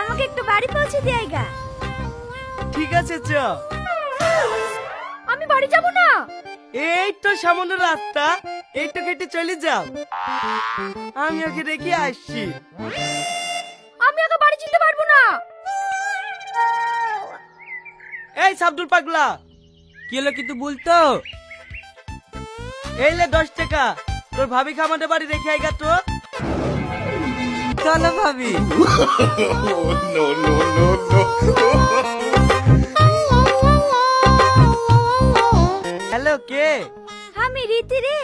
আমাকে একটু বাড়ি পৌঁছে দিয়ে গা ঠিক আছে চ। আমি বাড়ি যাব না। এই তো সামান্য রাস্তা। এইটু কেটে চলে যাও। আমি ওকে রেখে আসছি। আমি ওকে বাড়ি যেতে পারব না। এই সাবদুল পাগলা কি হলো কিন্তু বলতো? এই লে দশ টাকা। তোর ভাবি আমাদের বাড়ি রেখে আইগা তো। চলো ভাবি। No, no, no, no. Hello কে? আমি রীতি রে।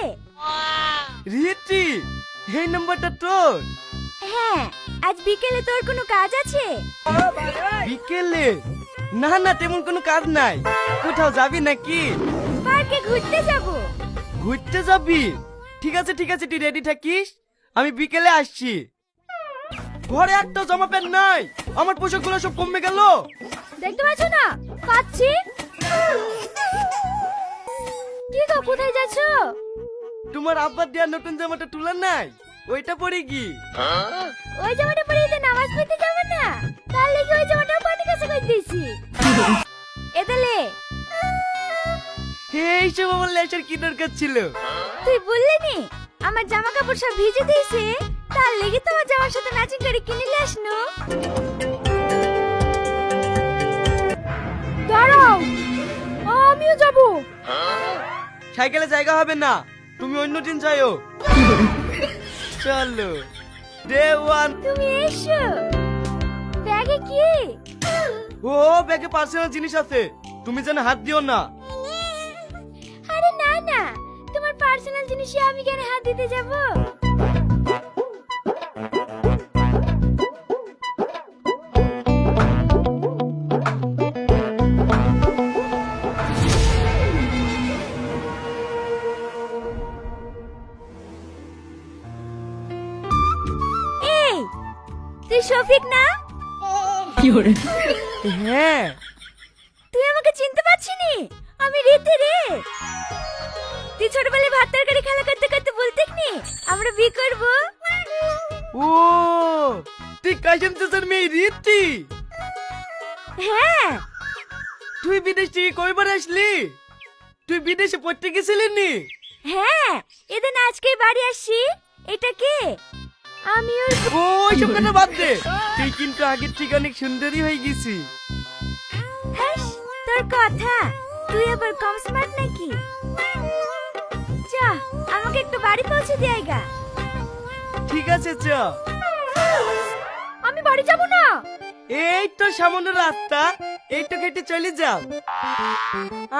রীতি? এই নাম্বারটা তোর? হ্যাঁ আজ বিকেলে তোর কোনো কাজ আছে? বিকেলে? না না তেমন কোনো কাজ নাই। কোথাও যাবি নাকি? পার্কে ঘুরতে যাব। ঘুরতে যাবি? ঠিক আছে ঠিক আছে তুই রেডি থাকিস? আমি বিকেলে আসছি। ঘরে একটা জামা প্যান্ট নাই। আমার পোশাকগুলো সব কমে গেল। দেখতে পাচ্ছ না? পাচ্ছি। কি গো কোথায় যাচ্ছ? তোমার আব্বার দেওয়ার নতুন জামাটা তুলার নাই। ওইটা পরে কি? ওই জামাটা পরে ঈদে নামাজ পড়তে যাবে না তার লেগে ওই জামাটা পানি কাছে করে দিয়েছি। এদালে এই সব আমার লেসার কি দরকার ছিল। তুই বললি নি আমার জামা কাপড় সব ভিজে দিয়েছে? তার লেগে তোমার জামার সাথে ম্যাচিং করে কিনে নিয়ে আসনু দাঁড়াও আমিও যাব। সাইকেলে জায়গা হবে না তুমি অন্য দিন যাইও। চলো ডে ওয়ান তুমি এসো। ব্যাগে কি? ও ব্যাগে পার্সোনাল জিনিস আছে তুমি যেন হাত দিও না। আরে না না তোমার পার্সোনাল জিনিসে আমি কেন হাত দিতে যাব? শফিক না? হ্যাঁ। তুই আমাকে চিনতে পারছিনি আমি রীতি রে। তুই ছোটবেলায় ভাত তরকারি খেলা করতে করতে বলতে নি আমরা বিয়ে করব। ও তুই কাশিম চাচার মেয়ে রীতি? হ্যাঁ। তুই বিদেশ থেকে কয়বার আসলি? তুই বিদেশে পড়তে গেছিলি নি? হ্যাঁ এদিন আজকে বাড়ি আসছি। এটা কে? আমি ওর ওই সব কথা বাদ দে। তুই কিন্তু আগের থেকে অনেক সুন্দরী হয়ে গেছি হাস, তোর কথা। তুই আবার কম স্মার্ট নাকি? যা আমাকে একটু বাড়ি পৌঁছে দিয়ে গা ঠিক আছে চ। আমি বাড়ি যাব না। এই তো সামান্য রাস্তা। এইটু কেটে চলে যাও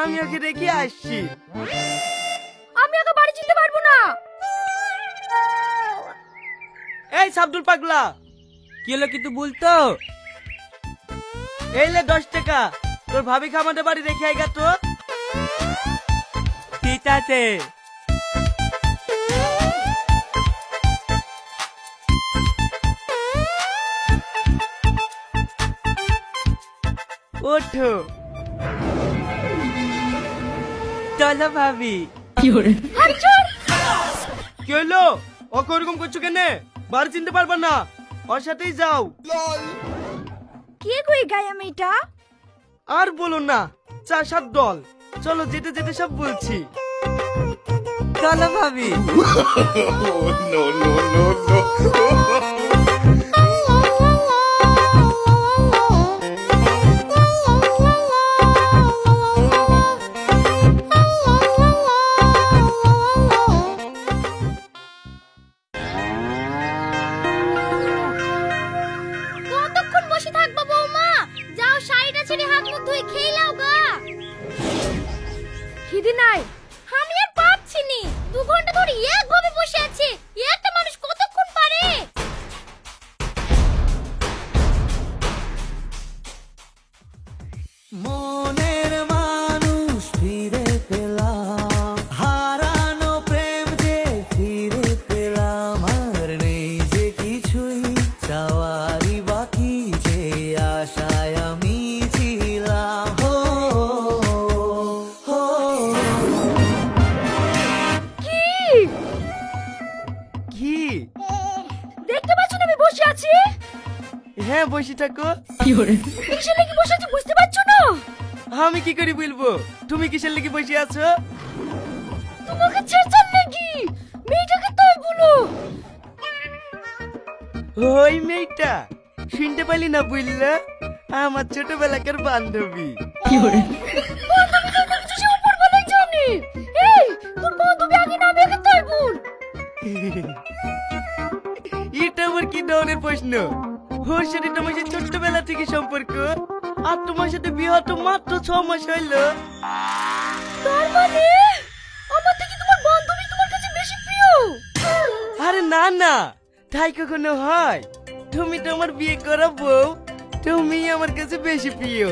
আমি ওকে রেখে আসছি। আমি ওকে বাড়ি যেতে পারব না। এই সাবদুল পাগলা কি হলো কিন্তু বলতো? এই লে দশ টাকা তোর ভাবি আমাদের বাড়ি রেখে আইগা তো। ঠিক আছে। ওঠো। চলো ভাবি। কি হলো? ওকে ওরকম করছ কেন? বাড়ি চিনতে পারবা না। ওর সাথেই যাও। কে কই গায়া মেয়েটা? আর বলো না চার সাত দল। চলো যেতে যেতে সব বলছি। চলো ভাবি। Oh, no, no, no, no. বসে থাকো। কিসের লাগি বসে আছি? বুঝতে পারছ না? আমি কি করে বলব? তুমি কিসের লেগে বসে আছো? তোমাকে ছেড়ছার লাগি? মেয়েটাকে তাই বলো। ওই মেয়েটা শুনতে পারলি না বুঝলে আমার ছোটবেলাকার বান্ধবী। উপর বলাই এই তোর বান্ধবী আগে নামে একে তাই বল। এটা আমার কি ধরনের প্রশ্ন? ওর সাথে তোমার সাথে ছোট্টবেলা থেকে সম্পর্ক। আর তোমার সাথে বিয়ে তো মাত্র ছ মাস হইল। তার মানে? আমার থেকে তোমার বান্ধবী তোমার কাছে বেশি প্রিয়? আরে না না তাই কখনো হয়। তুমি তো আমার বিয়ে করা বউ তুমি আমার কাছে বেশি প্রিয়।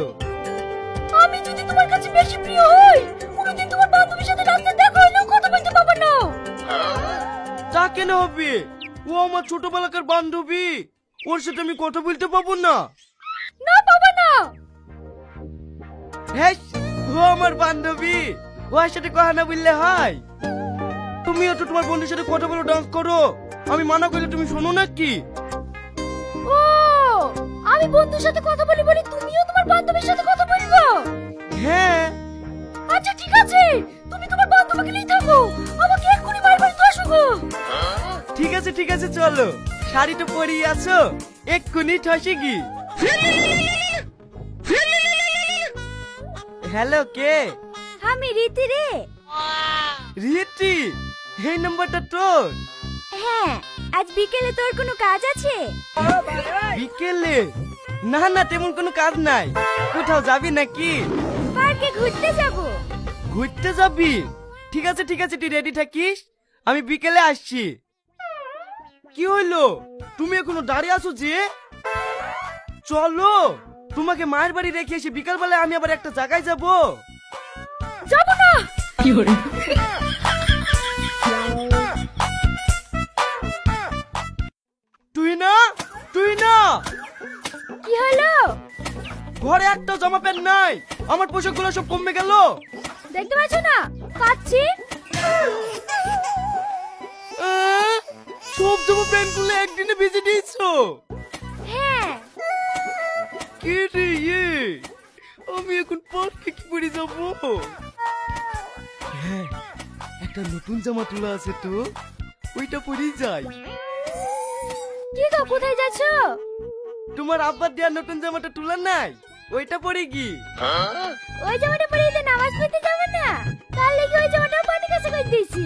আমি যদি তোমার কাছে বেশি প্রিয় হই কোনোদিন তোমার বান্ধবীর সাথে রাস্তায় দেখা কথা বলতে পারব না। তা কেন হবে? ও আমার ছোটবেলাকার বান্ধবী। ওর সাথে আমি কথা বলতে পাবো না। না পাবা না। হ্যাঁ ও আমার বান্ধবী। ওর সাথে কথা না বললে হয়। তুমিও তো তোমার বন্ধুর সাথে কথা বলে ডান্স করো। আমি মানা করলে তুমি শোনো নাকি? ও আমি বন্ধুর সাথে কথা বলি বলি তুমিও তোমার বান্ধবীর সাথে কথা বলব? হ্যাঁ। আচ্ছা ঠিক আছে। তুমি তোমার বান্ধবীকে নিয়ে থাকো। আমাকে এক্ষুনি বাড়ি বাড়ি আসো গো। ঠিক আছে ঠিক আছে চলো। শাড়ি তো পরিয়ে আছো? এক্ষুনি ঠসে কি হ্যালো কে? আমি রীতি রে। রীতি? এই নাম্বারটা তোর? হ্যাঁ আজ বিকেলে তোর কোনো কাজ আছে? বিকেলে? না না তেমন কোনো কাজ নাই। কোথাও যাবি নাকি? পার্কে ঘুরতে যাব। ঘুরতে যাবি? ঠিক আছে ঠিক আছে তুই রেডি থাকিস? আমি বিকেলে আসছি। কি হইল? তুমি এখনও দাঁড়িয়ে আছো যে? চলো তোমাকে মায়ের বাড়ি রেখে এসে বিকালবেলায় আমি আবার একটা জায়গায় যাব। যাব না! তুই না? তুই না? কি হলো? ঘরে একটা জামা প্যান্ট নাই আমার পোশাকগুলো সব কমে গেল। দেখতে পাচ্ছ না? কাচ্ছি সব জামা প্যান্টগুলো একদিনে বেজে দিয়েছ? হ্যাঁ। কে রে ইয়ে আমি এখন পার্কে কি পরে যাব? হ্যাঁ একটা নতুন জামা তোলা আছে তো। ওইটা পরেই যাই। কি গো কোথায় যাচ্ছ? তোমার আব্বার দেওয়া নতুন জামাটা তোলা নাই? ওইটা পরে কি ওই জামাটা পরে নামাজ পড়তে যাবে না? তার লেগে ওই জামাটা পানি কাছে করে দিয়েছি।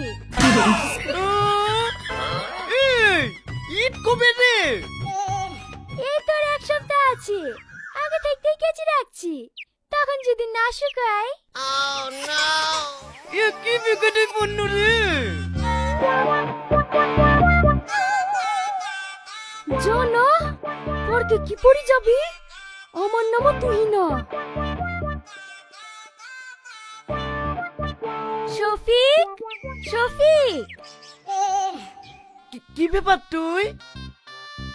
কবে রে এই তোর এক সপ্তাহ আছে। আগে থেকেই কেচে রাখছি। তখন যদি না শুকায়। এ কি বিকেটে পণ্য রে। জানো পরকে কি পরি যাবি? আমার নাম তুই না। শফিক শফিক। কি- কি ব্যাপার তুই?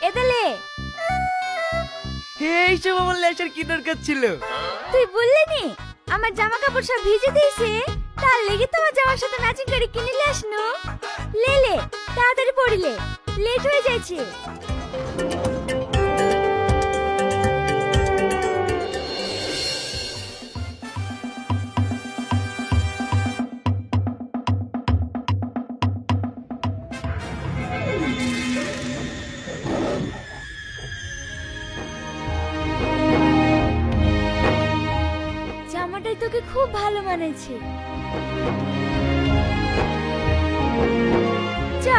এদালে। এইসব আমার লেসার কি দরকার ছিল? তুই বললি নি আমার জামা কাপড় সব ভিজে দিয়েছে তার লেগে তোমার জামার সাথে ম্যাচিং করে কিনে নিয়ে আসনো। লেলে তাড়াতাড়ি পড়িলে লেট হয়ে যাচ্ছে ভালো যা।